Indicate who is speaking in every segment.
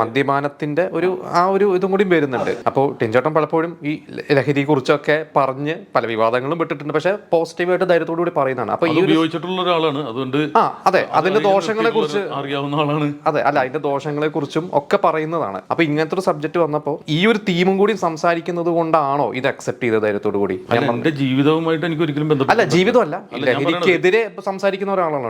Speaker 1: മദ്യപാനത്തിന്റെ ഒരു ആ ഒരു ഇതും കൂടി വരുന്നുണ്ട്. അപ്പോൾ ടിൻചേട്ടൻ പലപ്പോഴും ഈ ലഹരിയെ കുറിച്ചൊക്കെ പറഞ്ഞ് പല വിവാദങ്ങളും പെട്ടിട്ടുണ്ട്. പക്ഷെ പോസിറ്റീവായിട്ട് ധൈര്യത്തോടു കൂടി പറയുന്നതാണ്. അപ്പൊ ഈ
Speaker 2: ഉപയോഗിച്ചിട്ടുള്ള ഒരാളാണ്. അതുകൊണ്ട്
Speaker 1: ആ അതെ. അതിന്റെ ദോഷങ്ങളെ കുറിച്ച്
Speaker 2: അറിയാവുന്ന ആളാണ്.
Speaker 1: അതെ അല്ല അതിന്റെ ദോഷങ്ങളെ കുറിച്ചും ഒക്കെ പറയുന്നതാണ്. അപ്പൊ ഇങ്ങനത്തെ ഒരു സബ്ജക്ട് വന്നപ്പോൾ ഈ ഒരു തീമും കൂടി സംസാരിക്കുന്നത് കൊണ്ടാണോ ഇത് അക്സെപ്റ്റ് ചെയ്ത ധൈര്യത്തോടു കൂടി?
Speaker 2: എന്റെ ജീവിതവുമായിട്ട് എനിക്ക് ഒരിക്കലും ബന്ധം
Speaker 1: അല്ല ജീവിതമല്ല ലഹരിക്കെതിരെ സംസാരിക്കുന്ന ഒരാളാണ്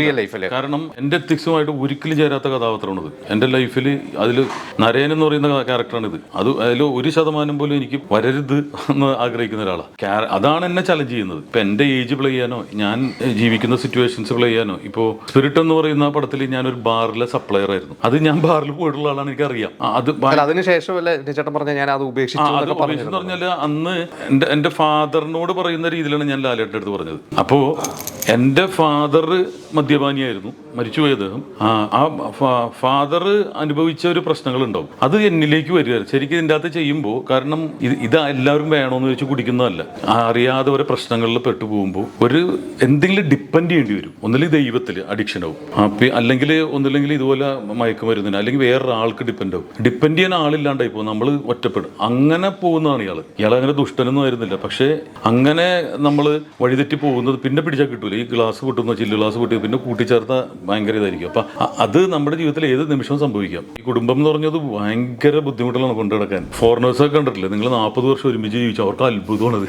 Speaker 1: റിയൽ ലൈഫിൽ
Speaker 2: കാരണം എന്റെ എത്തിക്സുമായിട്ട് ഒരിക്കലും ചേരാത്ത കഥാപാത്രമാണ് എന്റെ ലൈഫിൽ അതിൽ നരയൻ എന്ന് പറയുന്ന ക്യാരക്ടറാണ് ഇത് അത് അതിൽ ഒരു ശതമാനം പോലും എനിക്ക് വരരുത് എന്ന് ആഗ്രഹിക്കുന്ന ഒരാളാണ് അതാണ് എന്നെ ചലഞ്ച് ചെയ്യുന്നത്. ഇപ്പൊ എന്റെ ഏജ് പ്ലേ ചെയ്യാനോ ഞാൻ ജീവിക്കുന്ന സിറ്റുവേഷൻസ് പ്ലേ ചെയ്യാനോ ഇപ്പോ സ്പിരിറ്റ് എന്ന് പറയുന്ന പടത്തിൽ ഞാനൊരു ബാറിലെ സപ്ലയർ ആയിരുന്നു. അത് ഞാൻ ബാറിൽ പോയിട്ടുള്ള ആളാണ് എനിക്കറിയാം. അറിയാം അത്
Speaker 1: അതിനുശേഷം ചേട്ടൻ പറഞ്ഞ ഞാൻ അത് ഉപേക്ഷിച്ചു
Speaker 2: പറഞ്ഞാൽ അന്ന് എന്റെ എന്റെ ഫാദറിനോട് പറയുന്ന രീതിയിലാണ് ഞാൻ ലാലേട്ടന്റെ അടുത്ത് പറഞ്ഞത്. അപ്പോ എന്റെ ഫാദർ മദ്യപാനിയായിരുന്നു മരിച്ചുപോയ അദ്ദേഹം. ആ, ഫാദർ അനുഭവിച്ച ഒരു പ്രശ്നങ്ങളുണ്ടാവും. അത് എന്നിലേക്ക് വരിക ശരിക്കും ഇതിന്റെ അകത്ത് ചെയ്യുമ്പോൾ കാരണം ഇത് ഇത് എല്ലാവരും വേണമെന്ന് വെച്ച് കുടിക്കുന്നതല്ല. അറിയാതെ ഓരോ പ്രശ്നങ്ങളിൽ പെട്ടുപോകുമ്പോൾ ഒരു എന്തെങ്കിലും ഡിപ്പെൻഡ് ചെയ്യേണ്ടി വരും. ഒന്നില്ലെങ്കിൽ ദൈവത്തിൽ അഡിക്ഷൻ ആവും. അല്ലെങ്കിൽ ഒന്നില്ലെങ്കിൽ ഇതുപോലെ മയക്കുമരുന്നിന് അല്ലെങ്കിൽ വേറൊരാൾക്ക് ഡിപ്പെൻഡ് ആവും. ഡിപ്പെൻഡ് ചെയ്യാൻ ആളില്ലാണ്ടായി പോകും. നമ്മൾ ഒറ്റപ്പെടും. അങ്ങനെ പോകുന്നതാണ് ഇയാൾ ഇയാൾ അങ്ങനെ ദുഷ്ടനൊന്നും ആയിരുന്നില്ല. പക്ഷേ അങ്ങനെ നമ്മൾ വഴിതെറ്റി പോകുന്നത് പിന്നെ പിടിച്ചാൽ കിട്ടൂല. ഈ ഗ്ലാസ് പൊട്ടുന്ന ചില്ല് ഗ്ലാസ് പൊട്ടി പിന്നെ കൂട്ടിച്ചേർത്ത ഭയങ്കര ഇതായിരിക്കും. അപ്പം അത് നമ്മുടെ ജീവിതത്തിൽ ഏത് നിമിഷവും സംഭവിക്കാം. ഈ കുടുംബം എന്ന് പറഞ്ഞത് ഭയങ്കര ബുദ്ധിമുട്ടുകളാണ് കൊണ്ടു നടക്കാൻ ഫോറിനേഴ്സൊക്കെ കണ്ടിട്ടില്ലേ? നിങ്ങൾ നാൽപ്പത് വർഷം ഒരുമിച്ച് ജീവിച്ചു അവർക്ക് അത്ഭുതമാണത്.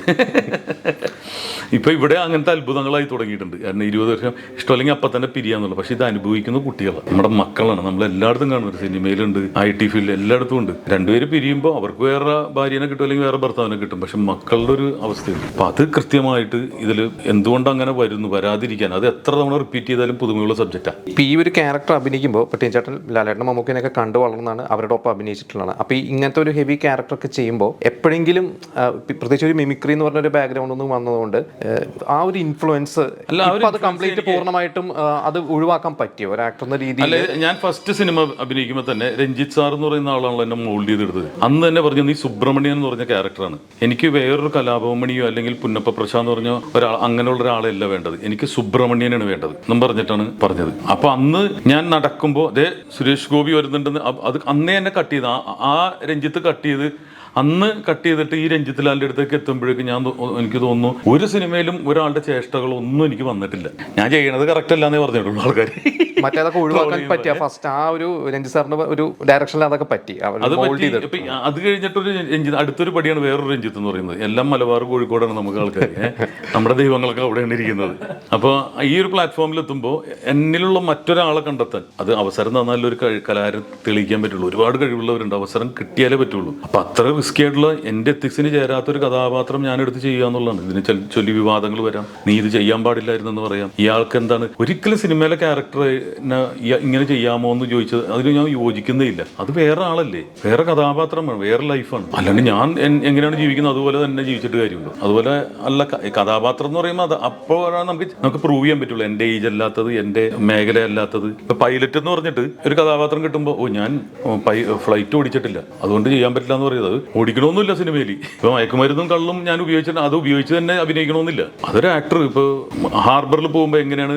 Speaker 2: ഇപ്പൊ ഇവിടെ അങ്ങനത്തെ അത്ഭുതങ്ങളായി തുടങ്ങിയിട്ടുണ്ട്. കാരണം ഇരുപത് വർഷം ഇഷ്ടമല്ലെങ്കിൽ അപ്പം തന്നെ പിരിയാന്നുള്ളൂ പക്ഷേ ഇത് അനുഭവിക്കുന്ന കുട്ടികളാണ് നമ്മുടെ മക്കളാണ്. നമ്മൾ എല്ലായിടത്തും കാണുന്നത് സിനിമയിലുണ്ട് ഐ ടി ഫീൽഡിൽ എല്ലായിടത്തും ഉണ്ട്. രണ്ടുപേര് പിരിയുമ്പോൾ അവർക്ക് വേറെ ഭാര്യനെ കിട്ടും അല്ലെങ്കിൽ വേറെ ഭർത്താവിനെ കിട്ടും. പക്ഷെ മക്കളുടെ ഒരു അവസ്ഥയുണ്ട്. അപ്പം അത് കൃത്യമായിട്ട് ഇതിൽ എന്തുകൊണ്ട് അങ്ങനെ വരുന്നു വരാതിരിക്കാൻ അത് എത്ര തവണ റിപ്പീറ്റ് ചെയ്താലും പുതുമയുള്ള സബ്ജക്റ്റാണ്
Speaker 1: ഇപ്പം ഈ ഒരു ക്യാരക്ടർ അഭിനയിക്കുമ്പോൾ ഇപ്പൊ ടീച്ചേട്ടൻ ലാലേട്ടൻ മമ്മൂക്കിനെയൊക്കെ കണ്ടു വളർന്നാണ് അവരുടെ ഒപ്പം അഭിനയിച്ചിട്ടുള്ളതാണ് അപ്പോൾ ഇങ്ങനത്തെ ഒരു ഹെവി ക്യാരക്ടറൊക്കെ ചെയ്യുമ്പോൾ എപ്പോഴെങ്കിലും പ്രത്യേകിച്ച് ഒരു മിമിക്രി എന്ന് പറഞ്ഞ ഒരു ബാക്ക്ഗ്രൗണ്ട് ഒന്നും വന്നതുകൊണ്ട് ആ, ഒരു ഇൻഫ്ലുവൻസ് അത് കംപ്ലീറ്റ് പൂർണമായിട്ടും അത് ഒഴിവാക്കാൻ പറ്റിയോ? ഒരു ആക്ടർ എന്ന രീതിയിൽ?
Speaker 2: അല്ലെ ഞാൻ ഫസ്റ്റ് സിനിമ അഭിനയിക്കുമ്പോൾ തന്നെ രഞ്ജിത്ത് സാർ എന്ന് പറയുന്ന ആളാണല്ലോ എന്നെ മോൾഡ് ചെയ്തെടുത്തത്. അന്ന് തന്നെ പറഞ്ഞു നീ സുബ്രഹ്മണ്യൻ എന്ന് പറഞ്ഞ ക്യാരക്ടറാണ് എനിക്ക് വേറൊരു കലാഭവമണിയോ അല്ലെങ്കിൽ പുന്നപ്പ പ്രശാന്ത് എന്ന് പറഞ്ഞ ഒരാൾ അങ്ങനെയുള്ള ഒരാളല്ല വേണ്ടത്. എനിക്ക് സുബ്രഹ്മണ്യനാണ് വേണ്ടത് എന്നും പറഞ്ഞിട്ടാണ് പറഞ്ഞത്. അപ്പൊ അന്ന് ഞാൻ നടക്കുമ്പോൾ അതേ സുരേഷ് ഗോപി വരുന്നുണ്ടെന്ന് അത് അന്നേ എന്നെ കട്ട് ചെയ്ത്. ആ രഞ്ജിത്ത് കട്ട് ചെയ്ത് അന്ന് കട്ട് ചെയ്തിട്ട് ഈ രഞ്ജിത്ത് ലാലിന്റെ അടുത്തേക്ക് എത്തുമ്പോഴേക്കും ഞാൻ എനിക്ക് തോന്നുന്നു ഒരു സിനിമയിലും ഒരാളുടെ ചേഷ്ടകളൊന്നും എനിക്ക് വന്നിട്ടില്ല. ഞാൻ ചെയ്യണത് കറക്റ്റ് അല്ലാന്നേ പറഞ്ഞിട്ടുള്ളൂ ആൾക്കാർ
Speaker 1: മറ്റേതൊക്കെ ഒഴിവാക്കാൻ പറ്റിയ ഫസ്റ്റ് ആ ഒരു രഞ്ജിത് സാറിന്റെ ഒരു ഡയറക്ഷനിൽ അതൊക്കെ പറ്റി.
Speaker 2: അത് പറ്റി. ഇപ്പൊ അത് കഴിഞ്ഞിട്ടൊരു രഞ്ജിത്ത് അടുത്തൊരു പടിയാണ് വേറൊരു രഞ്ജിത്ത് എന്ന് പറയുന്നത്. എല്ലാം മലബാർ കോഴിക്കോടാണ് നമുക്ക് ആൾക്കാർ നമ്മുടെ ദൈവങ്ങളൊക്കെ അവിടെയാണ് ഇരിക്കുന്നത്. അപ്പോൾ ഈ ഒരു പ്ലാറ്റ്ഫോമിൽ എത്തുമ്പോൾ എന്നിലുള്ള മറ്റൊരാളെ കണ്ടെത്താൻ അത് അവസരം തന്നാലും ഒരു കലാര കലാകാരൻ തെളിയിക്കാൻ പറ്റുള്ളൂ. ഒരുപാട് കഴിവുള്ളവരുണ്ട്. അവസരം കിട്ടിയാലേ പറ്റുള്ളൂ. അപ്പൊ അത്ര റിസ്കി ആയിട്ടുള്ള എന്റെ എത്തിക്സിന് ചേരാത്ത ഒരു കഥാപാത്രം ഞാൻ എടുത്ത് ചെയ്യുക എന്നുള്ളതാണ്. ഇതിന് ചൊല്ലി- ചൊല്ലി വിവാദങ്ങൾ വരാം. നീ ഇത് ചെയ്യാൻ പാടില്ലായിരുന്നു എന്ന് പറയാം. ഇയാൾക്ക് എന്താണ്? ഒരിക്കലും സിനിമയിലെ ക്യാരക്ടർ ഇങ്ങനെ ചെയ്യാമോ എന്ന് ചോദിച്ചത് അതിന് ഞാൻ യോജിക്കുന്നേ ഇല്ല അത് വേറെ ആളല്ലേ. വേറെ കഥാപാത്രമാണ്. വേറെ ലൈഫാണ്. അല്ലാണ്ട് ഞാൻ എങ്ങനെയാണ് ജീവിക്കുന്നത്? അതുപോലെ തന്നെ ജീവിച്ചിട്ട് കാര്യമുണ്ട്. അതുപോലെ അല്ല കഥാപാത്രം എന്ന് പറയുമ്പോൾ അത് അപ്പോൾ നമുക്ക് നമുക്ക് പ്രൂവ് ചെയ്യാൻ പറ്റുള്ളൂ. എന്റെ ഏജ് അല്ലാത്തത് എന്റെ മേഖല അല്ലാത്തത്. ഇപ്പൊ പൈലറ്റ് എന്ന് പറഞ്ഞിട്ട് ഒരു കഥാപാത്രം കിട്ടുമ്പോൾ ഓ ഞാൻ ഫ്ലൈറ്റ് ഓടിച്ചിട്ടില്ല. അതുകൊണ്ട് ചെയ്യാൻ പറ്റില്ല എന്ന് പറയുന്നത് ഓടിക്കണമെന്നില്ല സിനിമയിൽ. ഇപ്പൊ മയക്കുമരുന്നും കള്ളും ഞാൻ ഉപയോഗിച്ചിട്ട് അത് ഉപയോഗിച്ച് തന്നെ അഭിനയിക്കണമെന്നില്ല അതൊരു ആക്ടർ ഇപ്പൊ ഹാർബറിൽ പോകുമ്പോൾ എങ്ങനെയാണ്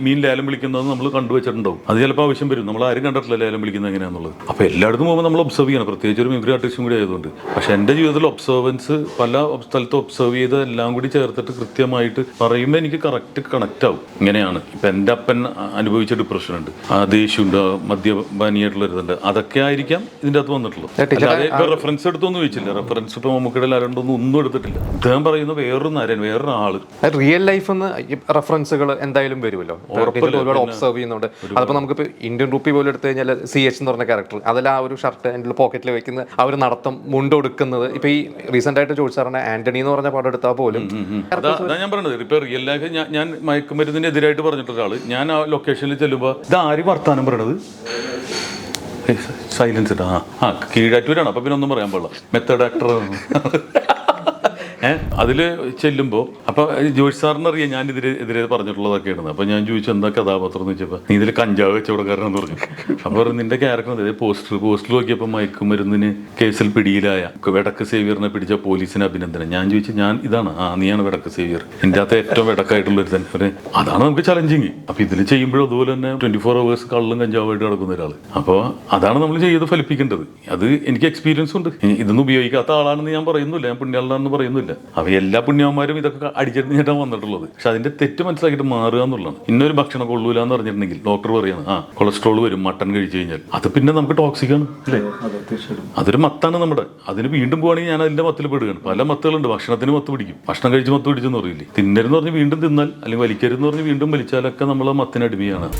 Speaker 2: മീൻ ലേലം വിളിക്കുന്നത് നമ്മൾ കണ്ടുവച്ചിട്ടുണ്ടാവും. അത് ചിലപ്പോൾ ആവശ്യം വരും. നമ്മൾ ആരും കണ്ടിട്ടില്ല ലേലം വിളിക്കുന്നത് എങ്ങനെയാണെന്നുള്ളത് അപ്പോൾ എല്ലായിടത്തും പോകുമ്പോൾ നമ്മൾ ഒബ്സർവ് ചെയ്യണം. പ്രത്യേകിച്ച് ഒരു മിമിക്രി ആർട്ടിസ്റ്റും കൂടി ആയതുകൊണ്ട്. പക്ഷേ എന്റെ ജീവിതത്തിൽ ഒബ്സർവൻസ് പല സ്ഥലത്ത് ഒബ്സർവ് ചെയ്ത് എല്ലാം കൂടി ചേർത്തിട്ട് കൃത്യമായിട്ട് പറയുമ്പോൾ എനിക്ക് കറക്റ്റ് കണക്റ്റ് ആവും. ഇങ്ങനെയാണ്. ഇപ്പം എന്റെ അപ്പൻ അനുഭവിച്ച ഡിപ്രഷൻ ഉണ്ട്. ആ ദേഷ്യമുണ്ട്. മദ്യപാനിയായിട്ടുള്ള ഒരിതുണ്ട് അതൊക്കെ ആയിരിക്കാം ഇതിന്റെ അകത്ത് ഇപ്പൊ റെഫറൻസ് എടുത്തൊന്നും വെച്ചില്ല റെഫറൻസ് ഇപ്പോൾ നമുക്കിടെ ആരണ്ടൊന്നും ഒന്നും എടുത്തിട്ടില്ല. അദ്ദേഹം പറയുന്ന വേറൊരു നരൻ വേറൊരു ആൾ
Speaker 1: റിയൽ ലൈഫ് റെഫറൻസുകൾ എന്തായാലും വരുമല്ലോ. ഒബ്സർവ് ചെയ്യുന്നുണ്ട്. അതിപ്പോൾ നമുക്കിപ്പോൾ ഇന്ത്യൻ റുപ്പി പോലും എടുത്തു കഴിഞ്ഞാൽ സി എച്ച് എന്ന് പറഞ്ഞ ക്യാരക്ടർ അതിൽ ആ ഒരു ഷർട്ട് എന്റെ പോക്കറ്റിൽ വെക്കുന്ന ആ ഒരു നടത്തം മുണ്ടൊടുക്കുന്നത് ഇപ്പോൾ ഈ റീസെന്റ് ആയിട്ട് ചോദിച്ചു സാറിന് ആന്റണി എന്ന് പറഞ്ഞ പാട്ട് എടുത്താൽ പോലും
Speaker 2: ഞാൻ പറഞ്ഞത്. ഇപ്പോൾ റിയൽ ലൈഫ് ഞാൻ മയക്കുമരുന്നിന് എതിരായിട്ട് പറഞ്ഞിട്ടൊരാൾ. ഞാൻ ആ ലൊക്കേഷനിൽ ചെല്ലുമ്പോൾ ഇത് ആര് വർത്താനം പറയണത്? സൈലൻസ് ഇട്ടാ ആ കീഴാറ്റൂരാണ്. അപ്പം പിന്നെ ഒന്നും പറയാൻ പാടില്ല. മെത്തേഡ് ആക്ടർ അതിൽ ചെല്ലുമ്പോൾ അപ്പോൾ ജോഷ് സാറിന് അറിയാം ഞാൻ ഇതിരെ എതിരെ പറഞ്ഞിട്ടുള്ളതൊക്കെയാണ് അപ്പോൾ ഞാൻ ചോദിച്ചു എന്താ കഥാപാത്രം? എന്ന് വെച്ചപ്പോൾ നീ ഇതിൽ കഞ്ചാവ് വെച്ചവിടക്കാരനെന്ന് പറഞ്ഞു. അപ്പോൾ നിന്റെ ക്യാരക്ടർ അതായത് പോസ്റ്റർ പോസ്റ്റർ നോക്കിയപ്പോൾ മയക്കുമരുന്നിന് കേസിൽ പിടിയിലായ വെടക്ക് സേവിയറിനെ പിടിച്ച പോലീസിന് അഭിനന്ദനം. ഞാൻ ചോദിച്ചു ഞാൻ ഇതാണ്. ആ നീയാണ് വെടക്ക് സേവിയർ. എന്റെ അകത്ത് ഏറ്റവും വെടക്കായിട്ടുള്ള ഒരു തന്നെ അതാണ് നമുക്ക് ചലഞ്ചിങ് അപ്പോൾ ഇതിൽ ചെയ്യുമ്പോഴും അതുപോലെ തന്നെ ട്വന്റി ഫോർ അവേഴ്സ് കള്ളും കഞ്ചാവായിട്ട് നടക്കുന്ന ഒരാൾ അപ്പോൾ അതാണ് നമ്മൾ ചെയ്ത് ഫലിപ്പിക്കേണ്ടത്. അത് എനിക്ക് എക്സ്പീരിയൻസ് ഉണ്ട്. ഇതൊന്നും ഉപയോഗിക്കാത്ത ആളാണെന്ന് ഞാൻ പറയുന്നില്ല ഞാൻ പുണ്യാളാണെന്ന് പറയുന്നില്ല അപ്പോൾ എല്ലാ പുണ്യവന്മാരും ഇതൊക്കെ അടിച്ചെടുത്തിട്ടാണ് വന്നിട്ടുള്ളത്. പക്ഷെ അതിന്റെ തെറ്റ് മനസ്സിലാക്കിയിട്ട് മാറുക എന്നുള്ളതാണ്. ഇന്നൊരു ഭക്ഷണം കൊള്ളൂല എന്ന് പറഞ്ഞിട്ടുണ്ടെങ്കിൽ ഡോക്ടർ പറയാണ് ആ കൊളസ്ട്രോൾ വരും മട്ടൺ കഴിച്ചു കഴിഞ്ഞാൽ. അത് പിന്നെ നമുക്ക് ടോക്സിക് ആണ് അല്ലേ? അതൊരു മത്താണ് നമ്മുടെ. അതിന് വീണ്ടും പോവാണെങ്കിൽ ഞാൻ അതിന്റെ മത്തിൽ പെടുകയാണ്. പല മത്തുകളുണ്ട്. ഭക്ഷണത്തിന് മത്ത് പിടിക്കും. ഭക്ഷണം കഴിച്ച് മത്ത് പിടിച്ചെന്ന് പറയില്ലേ? തിന്നരുന്ന് പറഞ്ഞ് വീണ്ടും തിന്നാൽ അല്ലെങ്കിൽ വലിക്കരുതെന്ന് പറഞ്ഞ് വീണ്ടും വലിച്ചാലൊക്കെ നമ്മൾ മത്തിന് അടിമയാണ്.